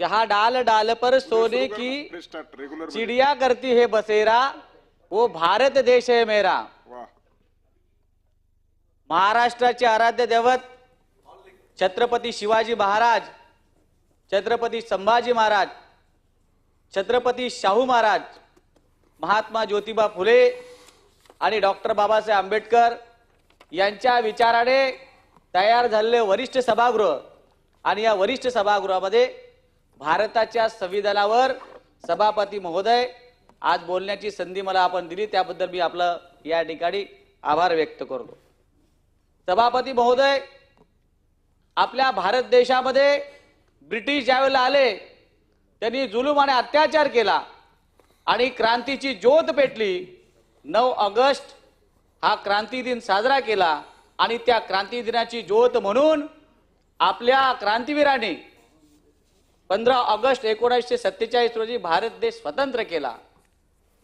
जहाँ डाल डाल पर सोने की चिड़िया करती है बसेरा वो भारत देश है मेरा। महाराष्ट्राचे आराध्य दैवत छत्रपती शिवाजी महाराज छत्रपती संभाजी महाराज छत्रपती शाहू महाराज महात्मा ज्योतिबा फुले आणि डॉक्टर बाबासाहेब आंबेडकर यांच्या विचाराने तयार झालेले वरिष्ठ सभागृह आणि या वरिष्ठ सभागृहामध्ये भारताच्या संविधानावर सभापती महोदय आज बोलण्याची संधी मला आपण दिली त्याबद्दल मी आपलं या ठिकाणी आभार व्यक्त करतो. सभापती महोदय आपल्या भारत देशामध्ये ब्रिटिश ज्यावेळेला आले त्यांनी जुलूम आणि अत्याचार केला आणि क्रांतीची ज्योत पेटली. नऊ ऑगस्ट हा क्रांती दिन साजरा केला आणि त्या क्रांती दिनाची ज्योत म्हणून आपल्या क्रांतीवीरांनी पंधरा ऑगस्ट एकोणीसशे सत्तेचाळीस रोजी भारत देश स्वतंत्र केला.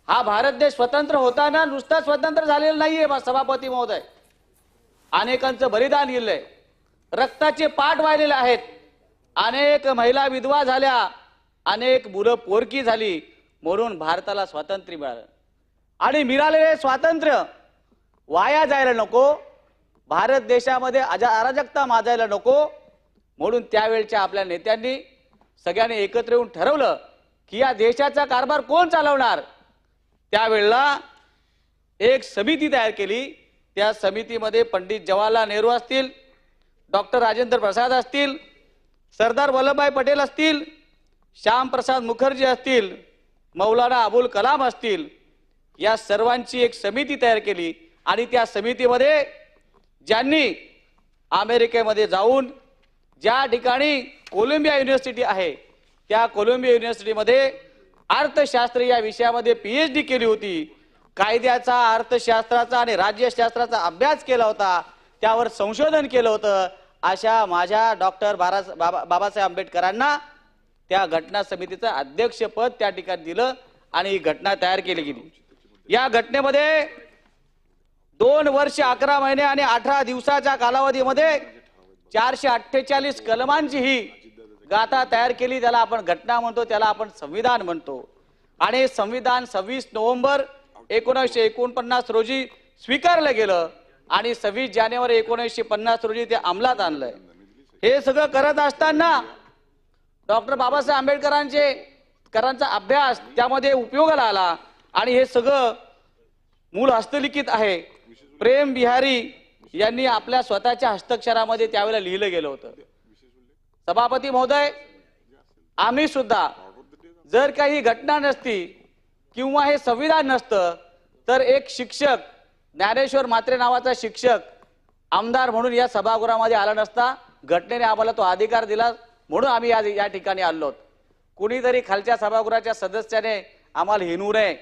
हा भारत देश स्वतंत्र होताना नुसता स्वतंत्र झालेला नाहीये बा- सभापती महोदय. अनेकांचं बलिदान गेलंय. रक्ताचे पाठ वाहिलेले आहेत. अनेक महिला विधवा झाल्या. अनेक मुलं पोरकी झाली म्हणून भारताला स्वातंत्र्य मिळालं. आणि मिळालेले स्वातंत्र्य वाया जायला नको. भारत देशामध्ये अजा अराजकता माजायला नको. म्हणून त्यावेळच्या आपल्या नेत्यांनी सगळ्यांनी एकत्र येऊन ठरवलं की या देशाचा कारभार कोण चालवणार? त्यावेळेला एक समिती तयार केली. त्या समितीमध्ये पंडित जवाहरलाल नेहरू असतील डॉक्टर राजेंद्र प्रसाद असतील सरदार वल्लभभाई पटेल असतील श्यामप्रसाद मुखर्जी असतील मौलाना अबुल कलाम असतील या सर्वांची एक समिती तयार केली. आणि त्या समितीमध्ये ज्यांनी अमेरिकेमध्ये जाऊन ज्या ठिकाणी कोलंबिया युनिव्हर्सिटी आहे. त्या कोलंबिया युनिव्हर्सिटीमध्ये अर्थशास्त्र या विषयामध्ये पीएच डी केली होती. कायद्याचा अर्थशास्त्राचा आणि राज्यशास्त्राचा अभ्यास केला होता. त्यावर संशोधन केलं होतं. अशा माझ्या डॉक्टर बारा बाबा बाबासाहेब आंबेडकरांना त्या घटना समितीचं अध्यक्षपद त्या ठिकाणी दिलं आणि ही घटना तयार केली गेली. या घटनेमध्ये दोन वर्ष अकरा महिने आणि अठरा दिवसाच्या कालावधीमध्ये चारशे अठ्ठेचाळीस कलमांची ही गाथा तयार केली त्याला आपण घटना म्हणतो त्याला आपण संविधान म्हणतो. आणि संविधान सव्वीस नोव्हेंबर एकोणीसशे एकोणपन्नास रोजी स्वीकारलं गेलं आणि सव्वीस जानेवारी एकोणीसशे पन्नास रोजी ते अंमलात आणलंय. हे सगळं करत असताना डॉक्टर बाबासाहेब आंबेडकरांचे करांचा अभ्यास त्यामध्ये उपयोगाला आला आणि हे सगळं मूळ हस्तलिखित आहे. प्रेम बिहारी यांनी आपल्या स्वतःच्या हस्ताक्षरामध्ये त्यावेळेला लिहिलं गेलं होतं. सभापती महोदय आम्ही सुद्धा जर काही घटना नसती किंवा हे संविधान नसतं तर एक शिक्षक ज्ञानेश्वर मात्रे नावाचा शिक्षक आमदार म्हणून या सभागृहामध्ये आला नसता. घटनेने आम्हाला तो अधिकार दिला म्हणून आम्ही आज या ठिकाणी आलो आहोत. कुणीतरी खालच्या सभागृहाच्या सदस्याने आम्हाला हिनू नये.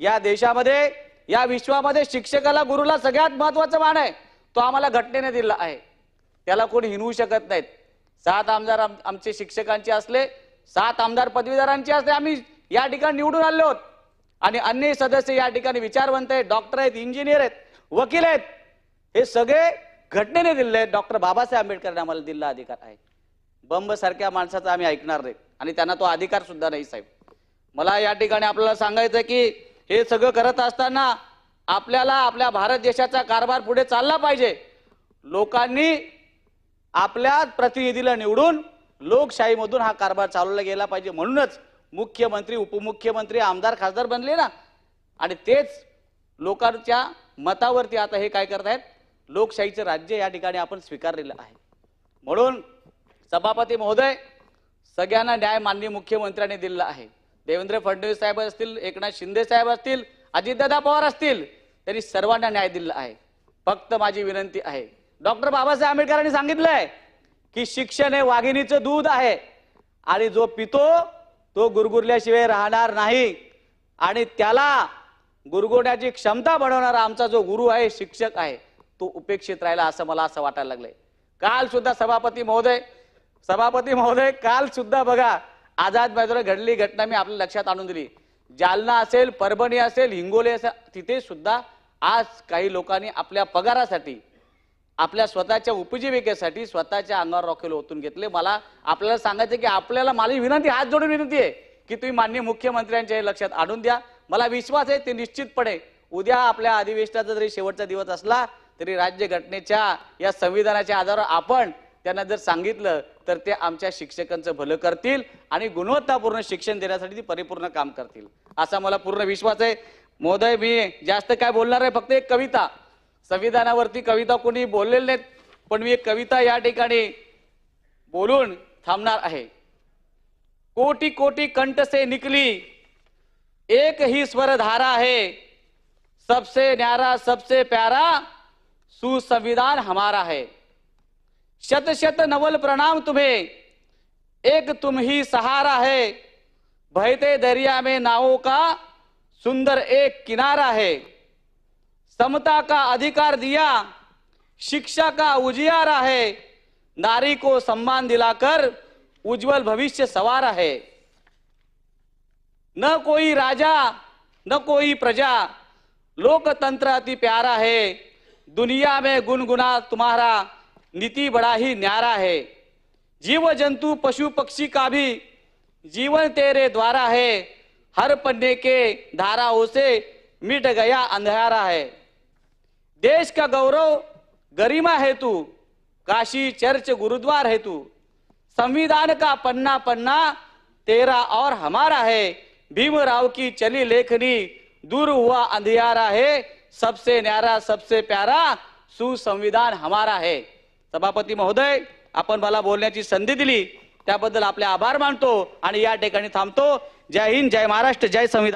या देशामध्ये या विश्वामध्ये शिक्षकाला गुरुला सगळ्यात महत्वाचं मान आहे. तो आम्हाला घटनेने दिला आहे. त्याला कोणी हिनवू शकत नाहीत. सात आमदार आम- आमचे शिक्षकांचे असले सात आमदार पदवीधरांचे असले आम्ही या ठिकाणी निवडून आलो आहोत. आणि अन्य सदस्य या ठिकाणी विचारवंत आहेत डॉक्टर आहेत इंजिनियर आहेत वकील आहेत. हे सगळे घटनेने दिले आहेत. डॉक्टर बाबासाहेब आंबेडकरांनी आम्हाला दिलेला अधिकार आहे. बंब सारख्या माणसाचा आम्ही ऐकणार नाही. आणि त्यांना तो अधिकार सुद्धा नाही साहेब. मला या ठिकाणी आपल्याला सांगायचं की हे सगळं करत असताना आपल्याला आपल्या भारत देशाचा कारभार पुढे चालला पाहिजे. लोकांनी आपल्याच प्रतिनिधीला निवडून लोकशाहीमधून हा कारभार चालवला गेला पाहिजे म्हणूनच मुख्यमंत्री उपमुख्यमंत्री आमदार खासदार बनले ना. आणि तेच लोकांच्या मतावरती आता हे काय करत आहेत लोकशाहीचं राज्य या ठिकाणी आपण स्वीकारलेलं आहे. म्हणून सभापती महोदय सगळ्यांना न्याय माननीय मुख्यमंत्र्यांनी दिलेला आहे. देवेंद्र फडणवीस साहेब असतील एकनाथ शिंदे साहेब असतील अजितदादा पवार असतील त्यांनी सर्वांना न्याय दिलेला आहे. फक्त माझी विनंती आहे डॉक्टर बाबासाहेब आंबेडकरांनी सांगितलंय की शिक्षण हे वाघिणीचं दूध आहे. आणि जो पितो तो गुरगुरल्याशिवाय राहणार नाही. आणि त्याला गुरगुरण्याची क्षमता बनवणारा आमचा जो गुरु आहे शिक्षक आहे तो उपेक्षित राहिला असं मला असं वाटायला लागलंय. काल सुद्धा सभापती महोदय सभापती महोदय काल सुद्धा बघा आझाद मैदानावर घडली घटना मी आपल्या लक्षात आणून दिली. जालना असेल परभणी असेल हिंगोली असेल तिथे सुद्धा आज काही लोकांनी आपल्या पगारासाठी आपल्या स्वतःच्या उपजीविकेसाठी स्वतःच्या अंगावर रॉकेल ओतून घेतले. मला आपल्याला सांगायचं की आपल्याला माझी विनंती हात जोडून विनंती आहे की तुम्ही माननीय मुख्यमंत्र्यांच्या हे लक्षात आणून द्या. मला विश्वास आहे ते निश्चितपणे उद्या आपल्या अधिवेशनाचा जरी शेवटचा दिवस असला तरी राज्य घटनेच्या या संविधानाच्या आधारावर आपण त्यांना जर सांगितलं तर ते आमच्या शिक्षकांचं भलं करतील आणि गुणवत्तापूर्ण शिक्षण देण्यासाठी ती परिपूर्ण काम करतील. असा मला पूर्ण विश्वास आहे. महोदय मी जास्त काय बोलणार आहे फक्त एक कविता. संविधानावरती कविता कोणी बोललेले नाहीत पण मी एक कविता या ठिकाणी बोलून थांबणार आहे. कोटी कोटी कंठ से निकली एक ही स्वर धारा है सबसे न्यारा सबसे प्यारा सुसंविधान हमारा है. शत शत नवल प्रणाम तुम्हें एक तुम ही सहारा है. बहते दरिया में नावों का सुंदर एक किनारा है। समता का अधिकार दिया, शिक्षा का उजियारा है, नारी को सम्मान दिलाकर उज्जवल भविष्य सवारा है। न कोई राजा, न कोई प्रजा, लोकतंत्र अति प्यारा है, दुनिया में गुनगुना तुम्हारा नीति बड़ा ही न्यारा है। जीव जंतु पशु पक्षी का भी जीवन तेरे द्वारा है, हर पन्ने के धाराओं से मिट गया अंधारा है। देश का गौरव गरिमा हेतु काशी चर्च गुरुद्वार हेतु संविधान का पन्ना पन्ना तेरा और हमारा है। भीमराव की चली लेखनी दूर हुआ अंधियारा है। सबसे न्यारा सबसे प्यारा सुसंविधान हमारा है। सभापती महोदय आपण मला बोलण्याची संधी दिली त्याबद्दल आपले आभार मानतो आणि या ठिकाणी थांबतो. जय हिंद जय महाराष्ट्र जय संविधान.